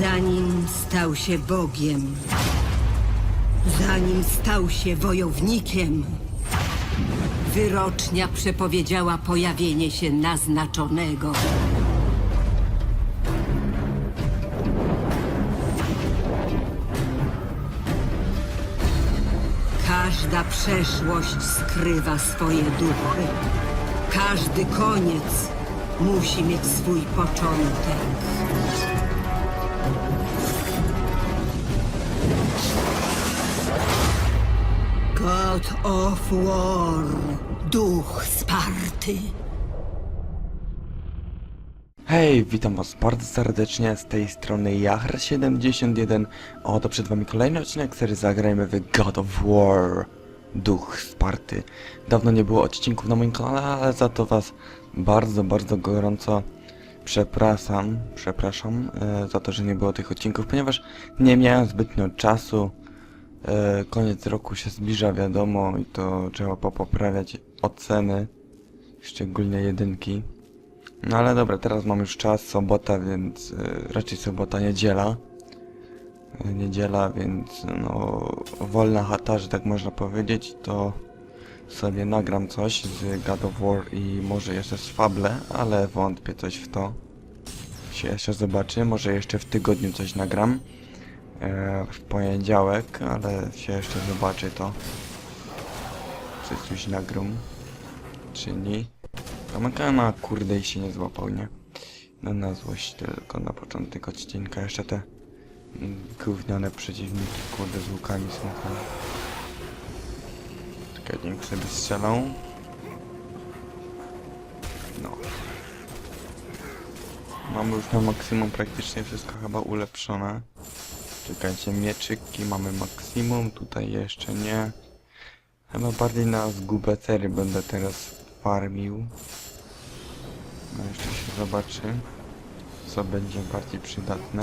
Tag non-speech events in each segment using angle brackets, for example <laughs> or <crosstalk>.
Zanim stał się Bogiem, zanim stał się wojownikiem, wyrocznia przepowiedziała pojawienie się naznaczonego. Każda przeszłość skrywa swoje duchy. Każdy koniec musi mieć swój początek. God of War, duch Sparty. Hej, witam was bardzo serdecznie, z tej strony Jachar71 Oto przed wami kolejny odcinek serii Zagrajmy w God of War Duch Sparty Dawno nie było odcinków na moim kanale, ale za to was bardzo, bardzo gorąco przepraszam Przepraszam e, za to, że nie było tych odcinków, ponieważ nie miałem zbytnio czasu e, Koniec roku się zbliża, wiadomo, i to trzeba popoprawiać oceny Szczególnie jedynki no ale dobra, teraz mam już czas, sobota, więc y, raczej sobota, niedziela. Y, niedziela, więc no wolna chata, że tak można powiedzieć, to sobie nagram coś z God of War i może jeszcze z Fable, ale wątpię coś w to. Się jeszcze zobaczy, może jeszcze w tygodniu coś nagram. E, w poniedziałek, ale się jeszcze zobaczy to. Czy coś nagram, czy nie. Kamekana kurde i się nie złapał, nie? No na złość tylko na początek odcinka. Jeszcze te mm, gówniane przeciwniki kurde z łukami są Czekaj, niech sobie strzelą. No. Mamy już na maksimum praktycznie wszystko chyba ulepszone. Czekajcie, mieczyki mamy maksimum, tutaj jeszcze nie. Chyba bardziej na zgubę cery będę teraz farmił. No jeszcze się zobaczy, co będzie bardziej przydatne.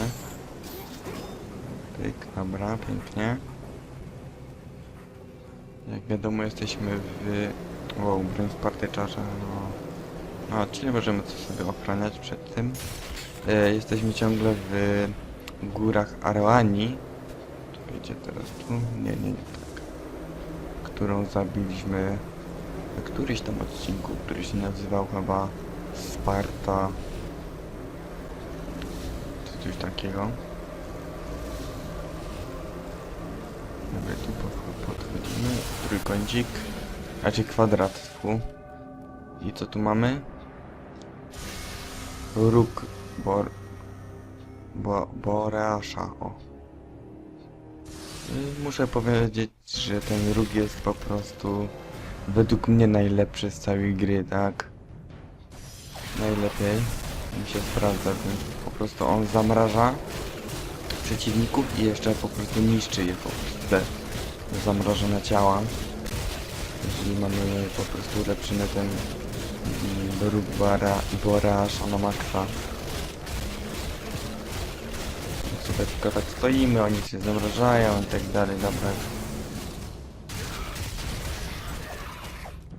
Pyk, dobra, pięknie. Jak wiadomo jesteśmy w... Wow, broń spartyczarza, no... No, czyli możemy coś sobie ochraniać przed tym. E, jesteśmy ciągle w górach Aroani. Czekajcie teraz tu? Nie, nie, nie, tak. Którą zabiliśmy na któryś tam odcinku, który się nazywał chyba Sparta. Czy coś takiego. Dobra, tu pod- podchodzimy. Trójkącik. Raczej kwadrat tu. I co tu mamy? Róg bor... Bo, Boreasza, o. I muszę powiedzieć, że ten róg jest po prostu według mnie najlepszy z całej gry, tak? Najlepiej mi się sprawdza, więc po prostu on zamraża przeciwników i jeszcze po prostu niszczy je po prostu te zamrożone ciała. Jeżeli mamy po prostu ulepszony ten mm, róg bara, Boreasza na maksa. Sobie tylko tak stoimy, oni się zamrażają i tak dalej, dobra.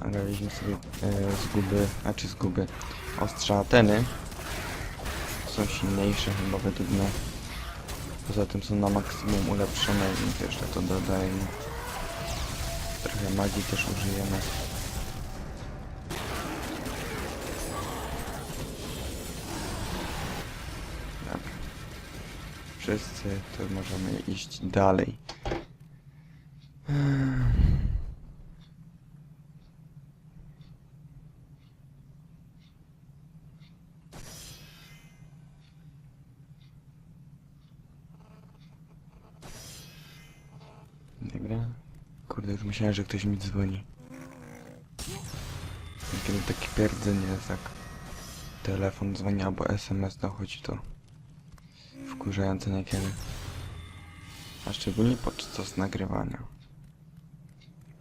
Ale sobie e, zguby, a czy zguby, ostrza Ateny. Są silniejsze chyba według mnie. Poza tym są na maksimum ulepszone, więc jeszcze to dodajemy. Trochę magii też użyjemy. Dobra. Wszyscy, to możemy iść dalej. Dobra. Kurde, już myślałem, że ktoś mi dzwoni. Kiedy taki pierdzeń jest, jak telefon dzwoni albo SMS dochodzi, to wkurzające niekiedy. A szczególnie podczas nagrywania.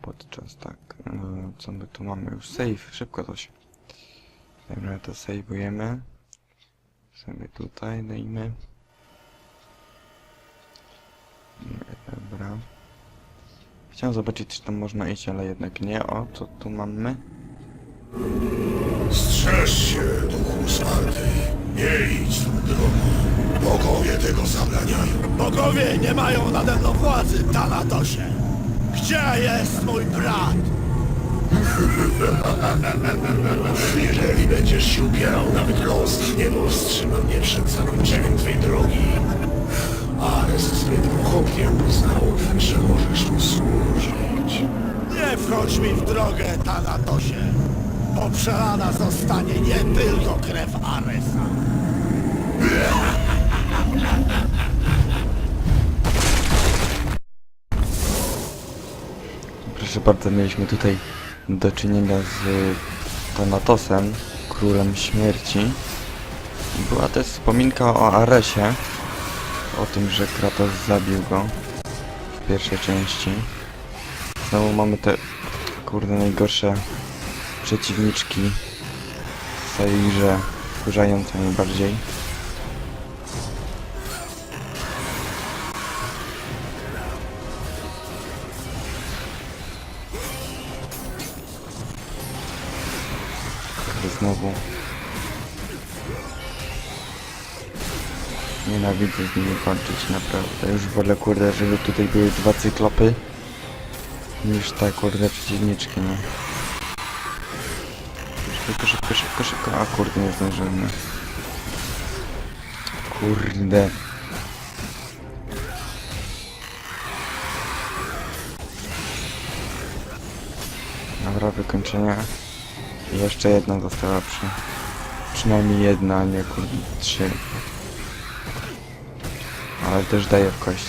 Podczas, tak. e, Co my tu mamy? Już save. Szybko to się. Dobra, to saveujemy. Sobie tutaj dajmy. Dobra. Chciałem zobaczyć, czy tam można iść, ale jednak nie. O, co tu mamy? Strzeż się, duchu Sparty. Nie idź tą drogą. Bogowie tego zabraniają. Bogowie nie mają nade mną władzy, Tanatosie. Gdzie jest mój brat? <laughs> Jeżeli będziesz się upierał, nawet los nie powstrzyma mnie przed zakończeniem twej drogi. Ares zbyt pochopnie uznał, że możesz mu służyć. Nie wchodź mi w drogę, Tanatosie. Bo zostanie nie tylko krew Aresa. Proszę bardzo, mieliśmy tutaj do czynienia z Thanatosem, królem śmierci. Była też wspominka o Aresie, o tym, że Kratos zabił go w pierwszej części. Znowu mamy te, kurde, najgorsze przeciwniczki w całej grze, wkurzające najbardziej. Kurde, znowu. Nienawidzę z nimi walczyć, naprawdę. Już wolę, kurde, żeby tutaj były dwa cyklopy, niż te, kurde, przeciwniczki, no. Szybko, szybko, szybko, szybko. A, kurde, nie zdążymy. Kurde. Dobra, wykończenie. I jeszcze jedna została przy... Przynajmniej jedna, a nie kurde trzy. Ale też daje w kość.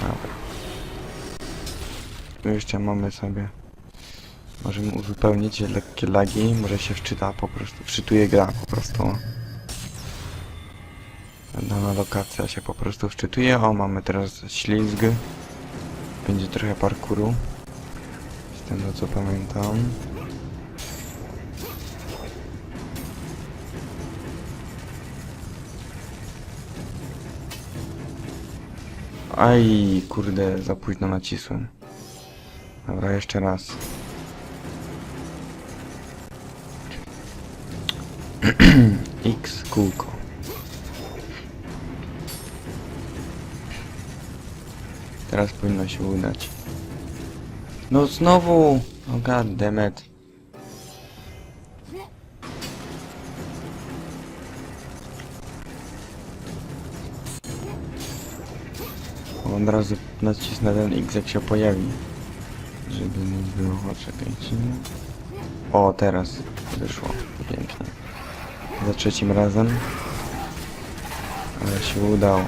Dobra. Tu jeszcze mamy sobie... Możemy uzupełnić lekkie lagi, może się wczyta po prostu, wczytuje gra po prostu. Dana lokacja się po prostu wczytuje. O, mamy teraz ślizg. Będzie trochę parkuru. Z tego co pamiętam. Aj, kurde, za późno nacisłem. Dobra, jeszcze raz. <clears throat> X kółko. Teraz powinno się udać. No znowu! Oh god damn it. Od razu nacisnę ten X jak się pojawi. Żeby nie było, czekajcie. O, teraz wyszło. Pięknie. Za trzecim razem. Ale się udało.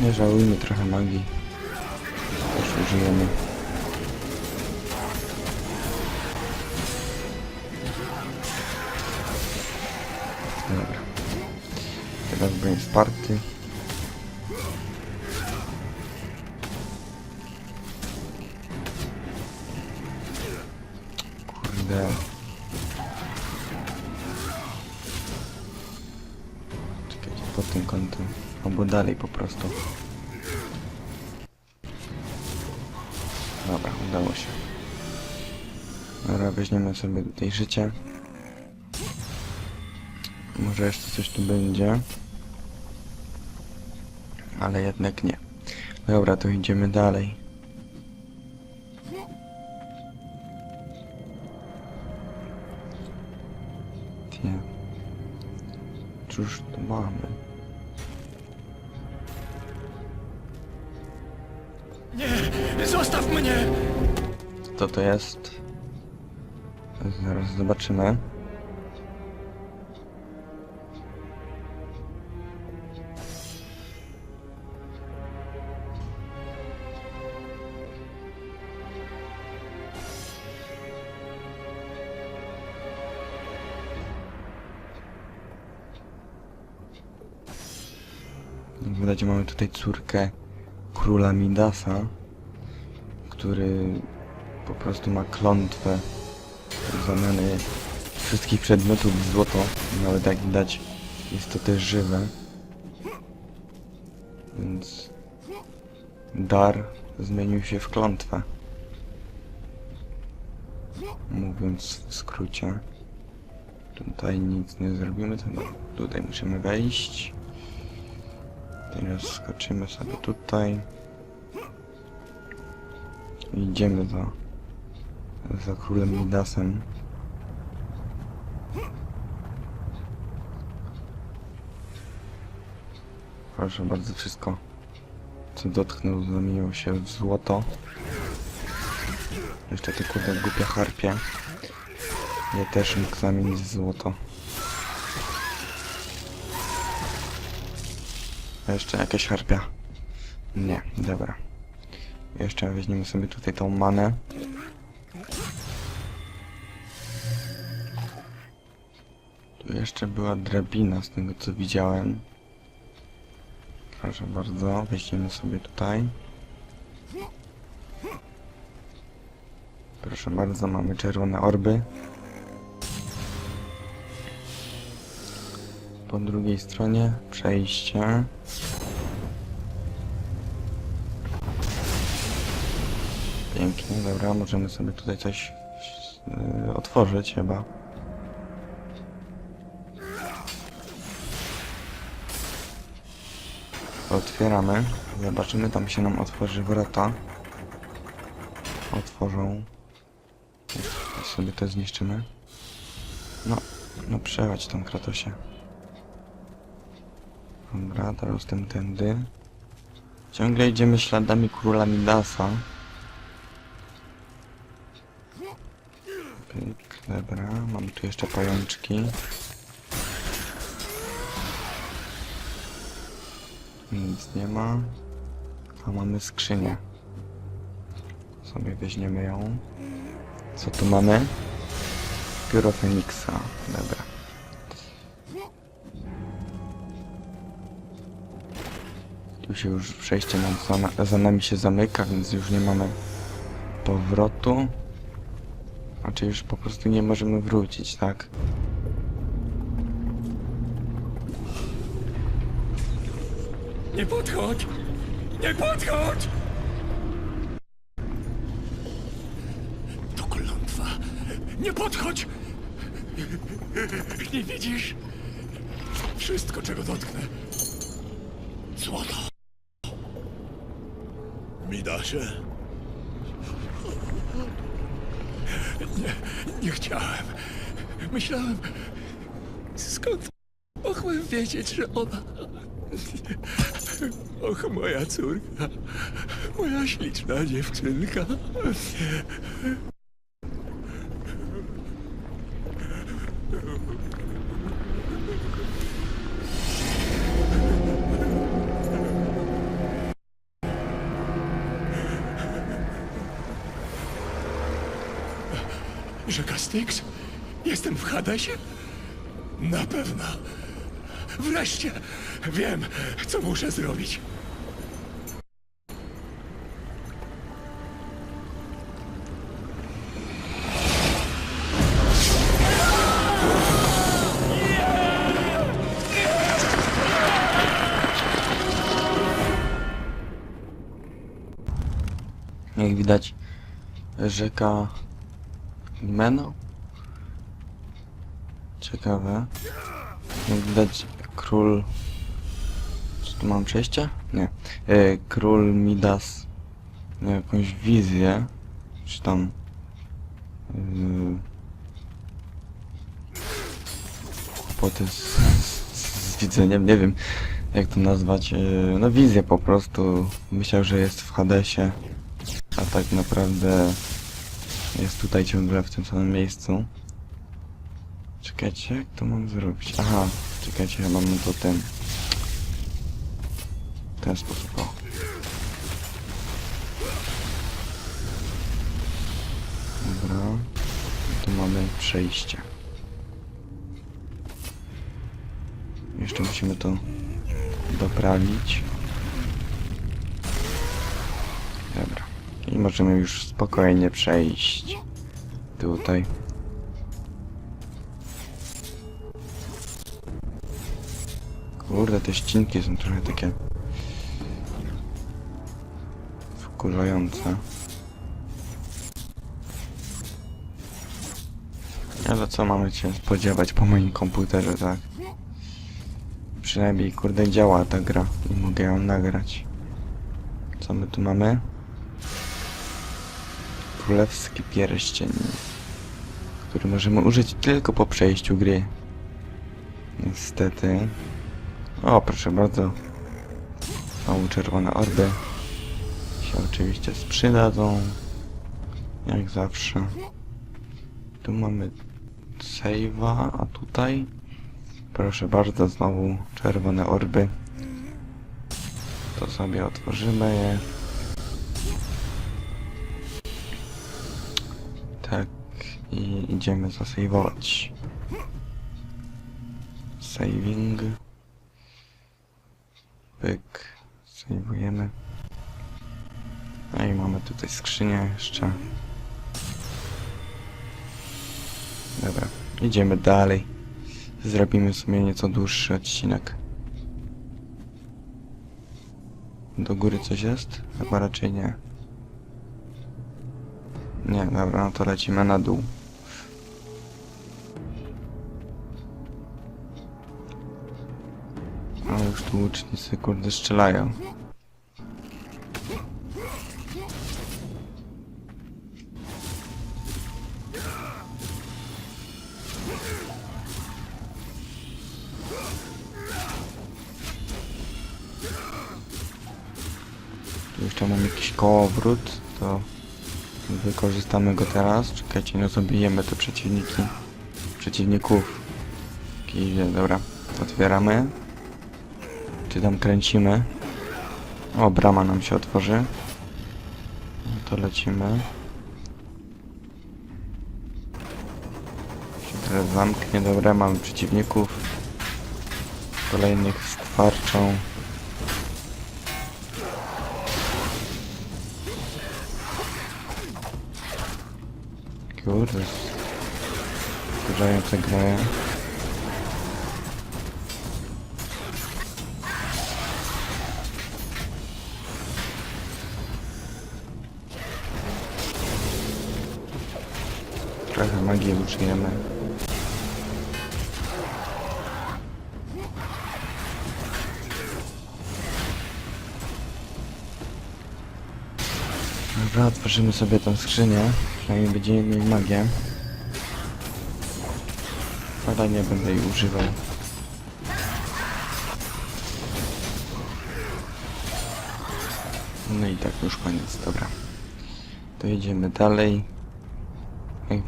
Nie żałujmy trochę magii. Użyjemy. Dobra. Teraz będzie Sparty. Kurde. Czekajcie, pod tym kątem. Albo dalej po prostu. Dobra, udało się. Dobra, weźmiemy sobie tutaj życie. Może jeszcze coś tu będzie. Ale jednak nie. Dobra, to idziemy dalej. Tie. Cóż tu mamy? Nie, zostaw mnie! Co to jest? Zaraz zobaczymy. Widać mamy tutaj córkę króla Midasa, który po prostu ma klątwę zamiany wszystkich przedmiotów w złoto. Nawet jak widać jest to też żywe. Więc dar zmienił się w klątwę. Mówiąc w skrócie. Tutaj nic nie zrobimy, to tutaj musimy wejść. Teraz skoczymy sobie tutaj. Idziemy za, za królem Midasem. Proszę bardzo, wszystko co dotknął zamieniło się w złoto. Jeszcze te kurde głupie harpie. Je też mógł zamienić w złoto. Jeszcze jakaś harpia. Nie, dobra. Jeszcze weźmiemy sobie tutaj tą manę. Tu jeszcze była drabina z tego co widziałem. Proszę bardzo, weźmiemy sobie tutaj. Proszę bardzo, mamy czerwone orby. Po drugiej stronie przejście. Pięknie, dobra, możemy sobie tutaj coś yy, otworzyć chyba. Otwieramy. Zobaczymy, tam się nam otworzy wrota. Otworzą. I sobie to zniszczymy. No, no przechodź tam Kratosie. Dobra, teraz tym tędy. Ciągle idziemy śladami króla Midasa. Pyk, dobra, mam tu jeszcze pajączki. Nic nie ma. A mamy skrzynię. Sobie weźmiemy ją. Co tu mamy? Pióro Feniksa. Dobra. Tu się już przejście nam za, za nami się zamyka, więc już nie mamy powrotu. Znaczy już po prostu nie możemy wrócić, tak? Nie podchodź! Nie podchodź! To klątwa. Nie podchodź! Nie widzisz? Wszystko, czego dotknę. Złoto. Midasie? Nie, nie chciałem. Myślałem... Skąd mogłem wiedzieć, że ona... Och, moja córka. Moja śliczna dziewczynka. Styx? Jestem w Hadesie? Na pewno. Wreszcie wiem, co muszę zrobić. Jak widać, rzeka Meno. Ciekawe. Jak widać, król... Czy tu mam przejście? Nie. E, król Midas miał jakąś wizję. Czy tam... Yy, kłopoty z, z, z widzeniem, nie wiem jak to nazwać. Yy, no wizję po prostu. Myślał, że jest w Hadesie. A tak naprawdę jest tutaj ciągle w tym samym miejscu. Czekajcie, jak to mam zrobić? Aha, czekajcie, chyba mam to ten. W ten sposób, o. Dobra. Tu mamy przejście. Jeszcze musimy to doprawić. Dobra. I możemy już spokojnie przejść tutaj. Kurde, te ścinki są trochę takie... wkurzające. Ale co mamy się spodziewać po moim komputerze, tak? Przynajmniej, kurde, działa ta gra i mogę ją nagrać. Co my tu mamy? Królewski pierścień, który możemy użyć tylko po przejściu gry. Niestety. O, proszę bardzo. Znowu czerwone orby. Się oczywiście sprzydadzą. Jak zawsze. Tu mamy save'a, a tutaj proszę bardzo, znowu czerwone orby. To sobie otworzymy je. Tak, i idziemy zasejwować. Saving. Pyk. Sejwujemy. No i mamy tutaj skrzynię jeszcze. Dobra, idziemy dalej. Zrobimy sobie nieco dłuższy odcinek. Do góry coś jest? Chyba raczej nie. Nie, dobra, no to lecimy na dół. Tu łucznicy kurde strzelają. Tu jeszcze mam jakiś kołowrót, to wykorzystamy go teraz. Czekajcie, no zabijemy te przeciwniki. Przeciwników. Kijwie, dobra. Otwieramy. Czy tam kręcimy? O, brama nam się otworzy. No to lecimy. Się teraz zamknie, dobra, mamy przeciwników. Kolejnych skwarczą. Kurde. Wkurzające graje. Magii użyjemy. Dobra, otworzymy sobie tą skrzynię. Przynajmniej będziemy mieli magię. Ale nie będę jej używał. No i tak już koniec, dobra. To idziemy dalej.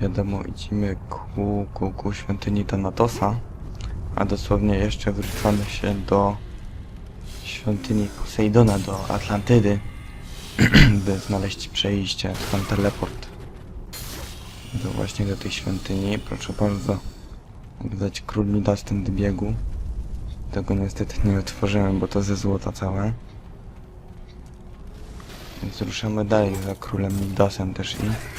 Wiadomo, idziemy ku, ku, ku świątyni Thanatosa. A dosłownie jeszcze wrzucamy się do świątyni Poseidona, do Atlantydy. <clears throat> by znaleźć przejście, tam teleport. Do właśnie do tej świątyni, proszę bardzo. Widać król Midas tędy biegł. Tego niestety nie otworzyłem, bo to ze złota całe. Więc ruszamy dalej za królem Midasem też i...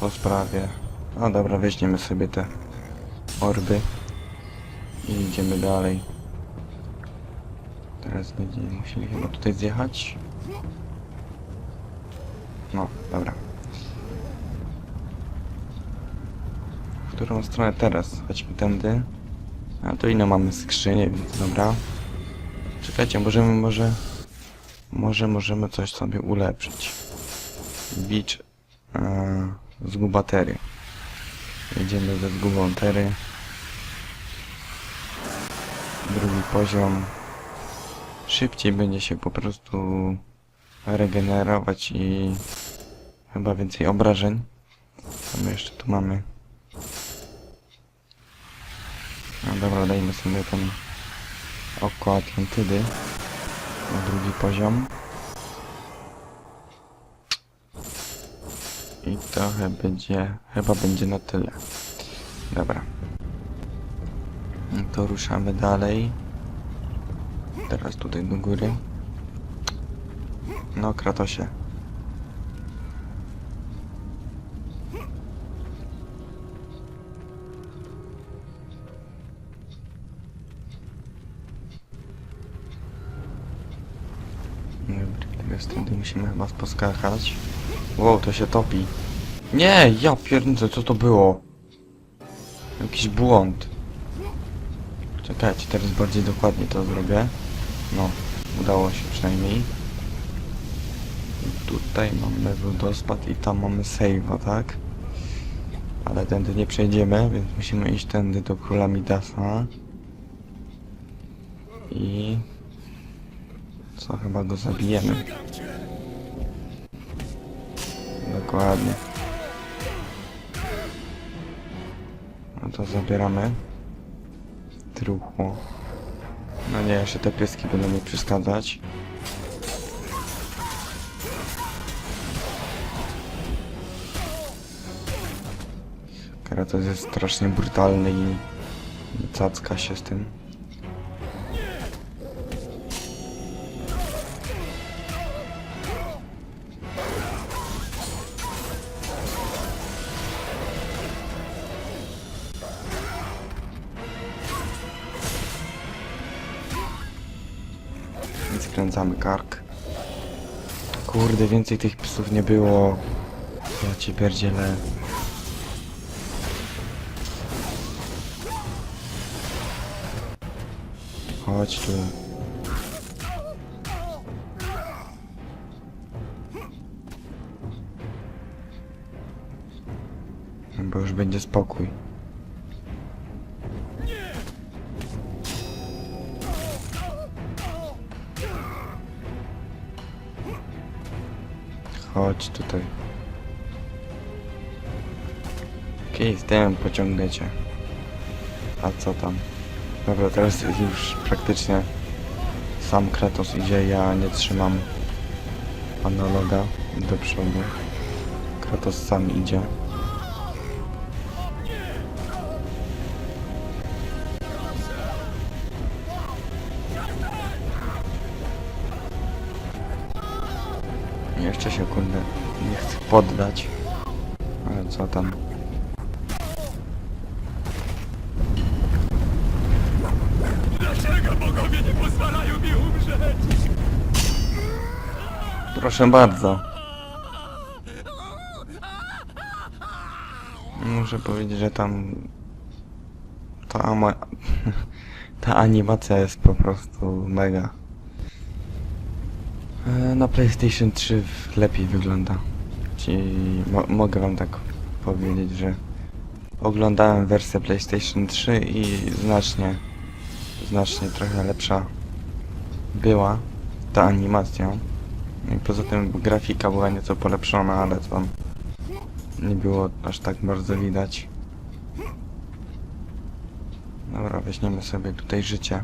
Po sprawie. No dobra, weźmiemy sobie te orby i idziemy dalej. Teraz będziemy musieli chyba tutaj zjechać. No, dobra. W którą stronę teraz? Chodźmy tędy. A tu inne mamy skrzynię, więc dobra. Czekajcie, możemy może... Może możemy coś sobie ulepszyć. Bicz e, zguba tery. Jedziemy ze zgubą tery. Drugi poziom. Szybciej będzie się po prostu regenerować i chyba więcej obrażeń. Co my jeszcze tu mamy? No dobra, dajmy sobie ten oko Atlantydy na drugi poziom. I trochę będzie, chyba będzie na tyle. Dobra. No to ruszamy dalej. Teraz tutaj do góry. No, Kratosie. Dobra, teraz tędy musimy chyba poskakać. Wow, to się topi. Nie, ja pierdolę, co to było? Jakiś błąd. Czekajcie, teraz bardziej dokładnie to zrobię. No, udało się przynajmniej. Tutaj mamy wodospad i tam mamy save'a, tak? Ale tędy nie przejdziemy, więc musimy iść tędy do króla Midasa. I... Co, chyba go zabijemy. Dokładnie. No to zabieramy. Truchło. No nie, jeszcze te pieski będą mi przeszkadzać. Kratos jest strasznie brutalny i cacka się z tym. Kurde, więcej tych psów nie było. Ja cię pierdzielę. Chodź tu. Bo już będzie spokój. Chodź tutaj. Okej, z tym pociągnę cię. A co tam? Dobra, teraz już praktycznie sam Kratos idzie, ja nie trzymam analoga do przodu. Kratos sam idzie. Jeszcze sekundę. Nie chcę poddać. Ale co tam? Dlaczego bogowie nie pozwalają mi umrzeć? Proszę bardzo. Muszę powiedzieć, że tam ta, ama... <laughs> ta animacja jest po prostu mega. E, Na PlayStation 3 w- lepiej wygląda. Czyli mo mogę wam tak powiedzieć, że oglądałem wersję PlayStation 3 i znacznie, znacznie trochę lepsza była ta animacja. I poza tym grafika była nieco polepszona, ale tam nie było aż tak bardzo widać. Dobra, weźmiemy sobie tutaj życie.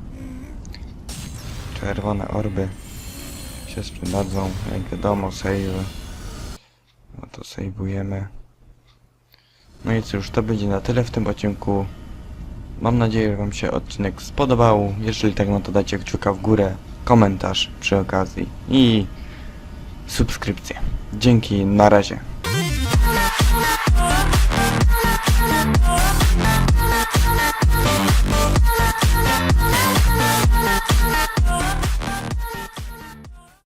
Czerwone orby się sprzedadzą, jak wiadomo, save. No to saveujemy. No i cóż, to będzie na tyle w tym odcinku. Mam nadzieję, że Wam się odcinek spodobał. Jeżeli tak, no to dajcie kciuka w górę, komentarz przy okazji i subskrypcję. Dzięki, na razie.